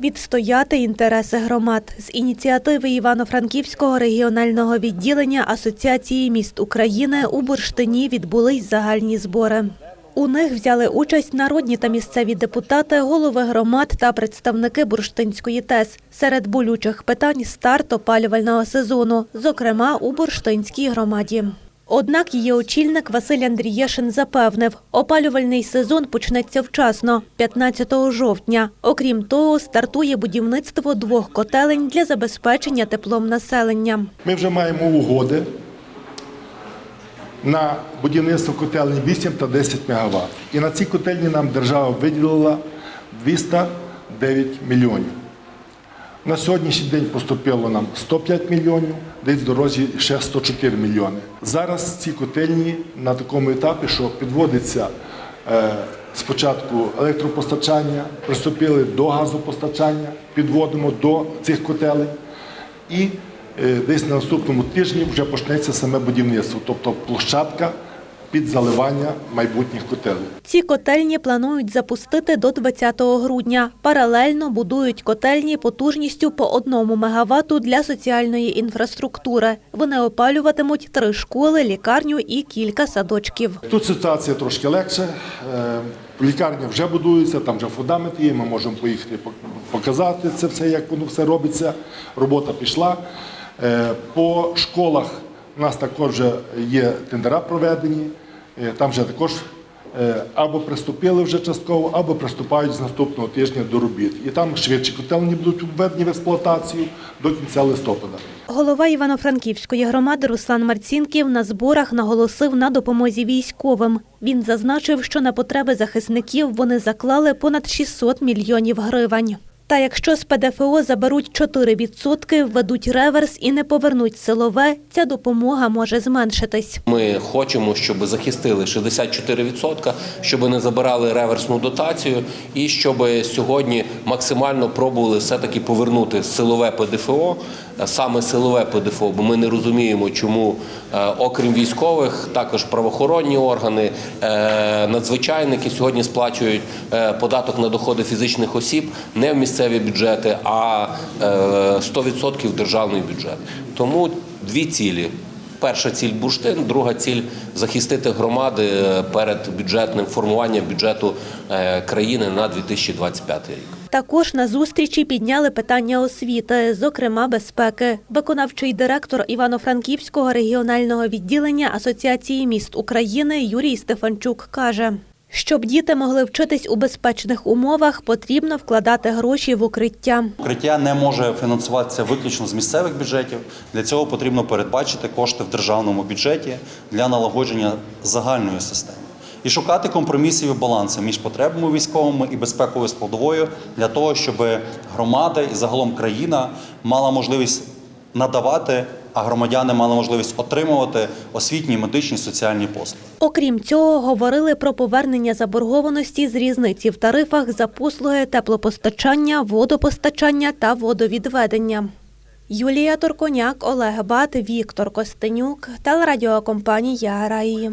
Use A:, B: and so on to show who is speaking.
A: Відстояти інтереси громад з ініціативи Івано-Франківського регіонального відділення Асоціації міст України у Бурштині відбулись загальні збори. У них взяли участь народні та місцеві депутати, голови громад та представники Бурштинської ТЕС. Серед болючих питань старт опалювального сезону, зокрема у Бурштинській громаді. Однак її очільник Василь Андрієшин запевнив, опалювальний сезон почнеться вчасно, 15 жовтня. Окрім того, стартує будівництво двох котелень для забезпечення теплом населення.
B: Ми вже маємо угоди на будівництво котельні 8 та 10 МВт. І на ці котельні нам держава виділила 209 мільйонів. На сьогоднішній день поступило нам 105 мільйонів, десь в дорозі ще 104 мільйони. Зараз ці котельні на такому етапі, що підводиться е, спочатку електропостачання, приступили до газопостачання, підводимо до цих котелень. І е, десь на наступному тижні вже почнеться саме будівництво, тобто площадка під заливання майбутніх котелень.
A: Ці котельні планують запустити до 20 грудня. Паралельно будують котельні потужністю по одному мегаватту для соціальної інфраструктури. Вони опалюватимуть три школи, лікарню і кілька садочків.
B: Тут ситуація трошки легше. Е, Лікарня вже будується, там вже фундамент є, ми можемо поїхати пок- показати це все, як воно все робиться. Робота пішла. Е, По школах у нас також є тендера проведені, там вже також е, або приступили вже частково, або приступають з наступного тижня до робіт. І там швидше котельні будуть введені в експлуатацію до кінця листопада.
A: Голова Івано-Франківської громади Руслан Марцінків на зборах наголосив на допомозі військовим. Він зазначив, що на потреби захисників вони заклали понад 600 мільйонів гривень. Та якщо з ПДФО заберуть 4%, введуть реверс і не повернуть силове, ця допомога може зменшитись.
C: Ми хочемо, щоб захистили 64%, щоб не забирали реверсну дотацію, і щоб сьогодні максимально пробували все-таки повернути силове ПДФО, саме силове ПДФО, бо ми не розуміємо, чому, е, окрім військових, також правоохоронні органи, е, надзвичайники сьогодні сплачують е, податок на доходи фізичних осіб не в місцеві бюджети, а е, 100% державний бюджет. Тому дві цілі. Перша ціль бурштин, друга ціль захистити громади е, перед бюджетним формуванням бюджету е, країни на 2025 рік.
A: Також на зустрічі підняли питання освіти, зокрема безпеки. Виконавчий директор Івано-Франківського регіонального відділення Асоціації міст України Юрій Стефанчук каже, щоб діти могли вчитись у безпечних умовах, потрібно вкладати гроші в укриття.
D: Укриття не може фінансуватися виключно з місцевих бюджетів. Для цього потрібно передбачити кошти в державному бюджеті для налагодження загальної системи. І шукати компромісів і баланси між потребами військовими і безпековою складовою для того, щоб громада і загалом країна мала можливість надавати, а громадяни мали можливість отримувати освітні, медичні, соціальні послуги.
A: Окрім цього, говорили про повернення заборгованості з різниці в тарифах за послуги теплопостачання, водопостачання та водовідведення. Юлія Торконяк, Олег Бат, Віктор Костенюк, телерадіокомпанія Раї.